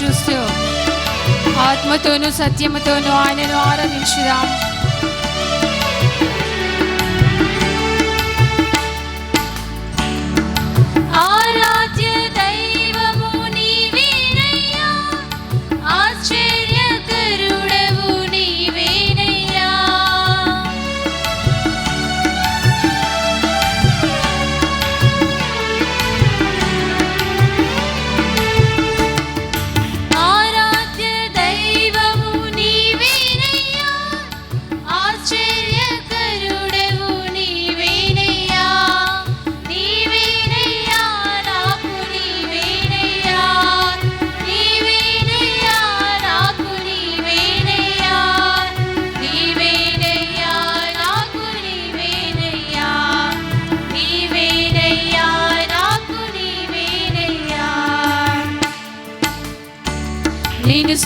చూస్తూ ఆత్మతోనూ సత్యముతోనూ ఆయనను ఆరాధించుదాం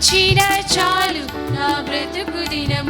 స్తుతించిన చాలు నా బ్రతుకు దినములు